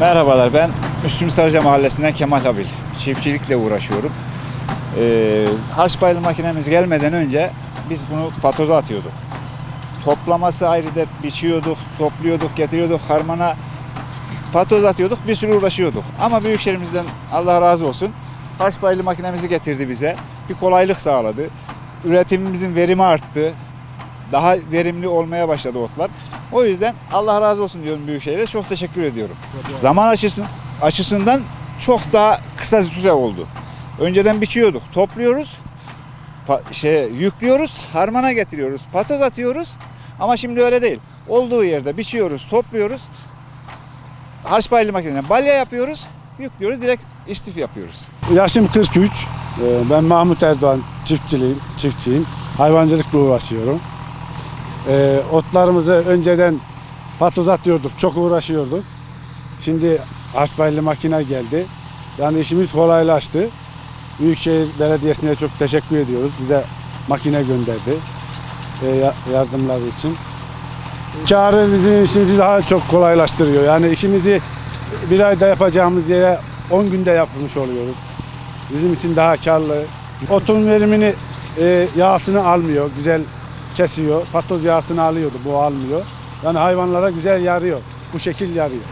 Merhabalar ben Müslüm Sarıca Mahallesi'nden Kemal Habil. Çiftçilikle uğraşıyorum. Ee, harç bayılı makinemiz gelmeden önce biz bunu patoza atıyorduk. Toplaması ayrı dert biçiyorduk, topluyorduk, getiriyorduk harmana patoz atıyorduk bir sürü uğraşıyorduk. Ama büyükşehirimizden Allah razı olsun harç bayılı makinemizi getirdi bize. Bir kolaylık sağladı. Üretimimizin verimi arttı. Daha verimli olmaya başladı otlar. O yüzden Allah razı olsun diyorum Büyükşehir'e. Çok teşekkür ediyorum. Zaman açısın, açısından çok daha kısa süre oldu. Önceden biçiyorduk, topluyoruz, şey yüklüyoruz, harmana getiriyoruz, patoz atıyoruz. Ama şimdi öyle değil. Olduğu yerde biçiyoruz, topluyoruz. Harç bayılı makineden balya yapıyoruz, yüklüyoruz, direkt istif yapıyoruz. Yaşım 43. Ee, Ben Mahmut Erdoğan çiftçiliyim, çiftçiyim. Hayvancılıkla uğraşıyorum. Ee, Otlarımızı önceden patoz atıyorduk, çok uğraşıyorduk. Şimdi Haçbaylı makine geldi. Yani işimiz kolaylaştı. Büyükşehir Belediyesi'ne çok teşekkür ediyoruz. Bize makine gönderdi. Ya- Yardımları için. Karı bizim işimizi daha çok kolaylaştırıyor. Yani işimizi bir ayda yapacağımız yere 10 günde yapmış oluyoruz. Bizim için daha karlı. Otun verimini e, yağsını almıyor, güzel kesiyor. Patoz yağsını alıyordu, bu almıyor. Yani hayvanlara güzel yarıyor. Bu şekil yarıyor.